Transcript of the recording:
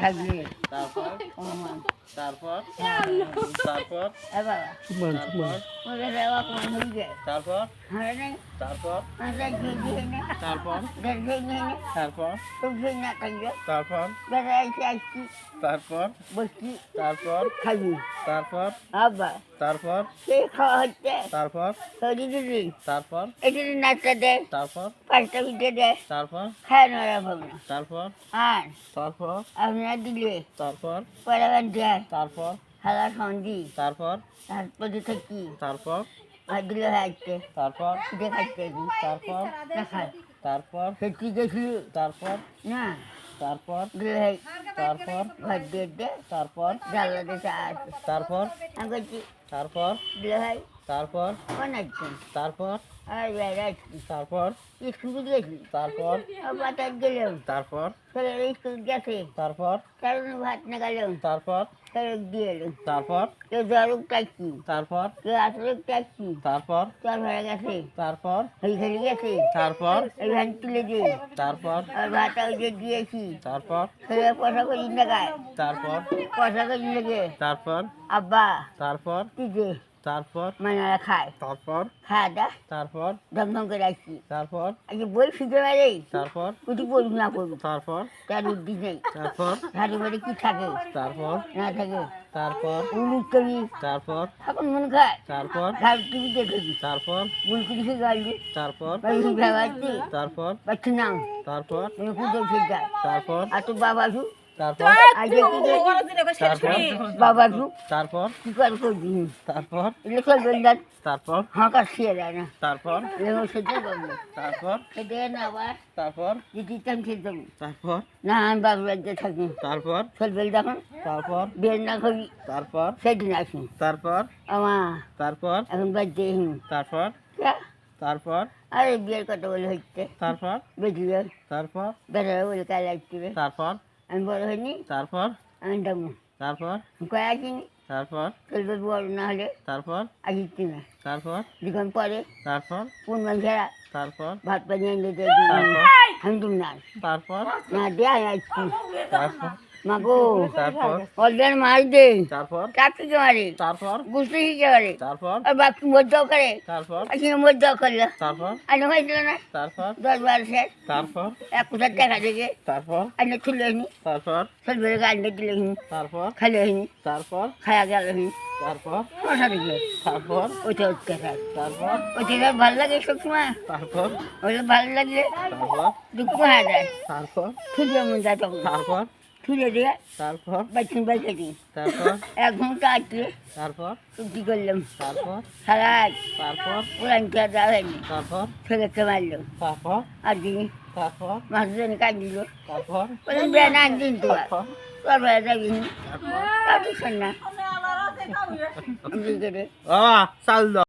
তারপর? তারপর তারপর? তারপর তারপর তারপর? তারপর তারপর তারপর তারপর তারপর তারপর তারপর তারপর তারপর? তারপর তারপর তারপর? তারপর তারপর তারপর তারপর তারপর? তারপর তারপর তারপর তারপর? তারপর না তারপর তারপর তারপর? তারপর আসছি। তারপর? তারপর তারপর? খাবি। তারপর? আব্বা তারপর? সে খাওয়া হচ্ছে তারপর দিদি। তারপর? এটা দেয় তারপর? পাঁচটা পিঠে দেয় তারপর? খায় না ভাবনা তারপর? তারপর? আপনারা দিলে তারপর? তারপর? হালা সন্ধি। তারপর? তারপরে থাকি তারপর? তারপর পিঠে তারপর? না খায় তারপর? গেছিল তারপর? না। তারপর? তারপর? ঘর দিয়ে তারপর? দিতে তারপর? আমি তারপর? তারপর? তারপর? তারপর? স্কুল গেছি। তারপর? গেলাম। তারপর? ছেলেরা স্কুল গেছে। তারপর? কারণ ভাত না গেলাম। তারপর? ছেলে দিয়ে এলাম তারপর? কেউ জরুক টাকছি তারপর? কেউ টাকছি তারপর? চল গেছে। তারপর? গেছে। তারপর? তুলে দিয়ে তারপর? আর যে দিয়েছি। তারপর? ছেলে পয়সা করি তারপর? পয়সা করি লেগে? তারপর? আব্বা। তারপর? কি তারপর? মানারা খায়। তারপর? খাওয়া দা। তারপর? ধমধম করে আসছি। তারপর? আজকে বই শিখে মারে। তারপর? উঠি পড়ুক না পড়ুক। তারপর? তার উদ্দি নেই। তারপর? ঘাটে বাড়ি কি থাকে? তারপর? না থাকে। তারপর? উলুক করি। তারপর? এখন মনে খায়। তারপর? ঘাট টিভি দেখেছি তারপর? বুলকুড়ি খেয়ে গাড়ি তারপর? বাড়ি ভেবাচ্ছি তারপর? বাচ্চা নাও তারপর? তুমি পুজো খেয়ে তারপর? আর তো বাবা শু তারপর? তারপর? বাবা তারপর? কি করবি? তারপর? তারপর? হাঁকা শিয়ে দেয় না। তারপর? তারপর? আবার। তারপর? যে দিতাম খেতাম তারপর? না আমি বাবু রাজ্যে থাকি। তারপর? তারপর? বের না করি। তারপর? সেদিন আসি। তারপর? আমা। তারপর? এখন তারপর? তারপর? আরে বিয়ের কথা বলে হচ্ছে। তারপর? বেটিয়ে তারপর? বলে তারপর? আমি বড় হইনি। তারপর? আমি ডামু তারপর? কয়েকদিন তারপর? চলবে বড় না হলে তারপর? আজিত না। তারপর? দুজন পরে তারপর? কোন ঘেরা তারপর? ভাত পানি এনে দিয়ে আমি না তারপর? না দিয়ে তারপর? মাগো তারপর? অর্ধেক মার দে। তারপর? চাকরিকে মারে তারপর? শিখে মারে তারপর? আর বাকি করে। তারপর? মধ্যেও করল। তারপর? আর হয়েছিল না। তারপর? দশ বারো শেষ। তারপর? এক দেখা দেখে তারপর? আর তুলে নি তারপর? চলবে গান্ডে দিলে নি তারপর? খালে নি তারপর? খায়া গেল নি তারপর? দিলে তারপর? ওইটা অত্যাচার তারপর? ওইটা ভালো লাগে সবসময়। তারপর? ওইটা ভালো লাগলে তারপর? দুঃখ তারপর? খুঁজে মন যায় তখন। তারপর? খুঁজে দিয়ে তারপর? বাচ্চা বাইকে দিই। তারপর? এক ঘণ্টা আসলে তারপর? কি করলাম? তারপর? সারা তারপর? পুরান খেয়ে হয়নি। তারপর? ছেলেকে মারলো। তারপর? আর দিন। তারপর? মাসজন কান্দিল তারপর? বললাম বেড়া না দিন তো তারপর? তোর বেড়া যাবি তারপর? না। আমি করে চাল দাও।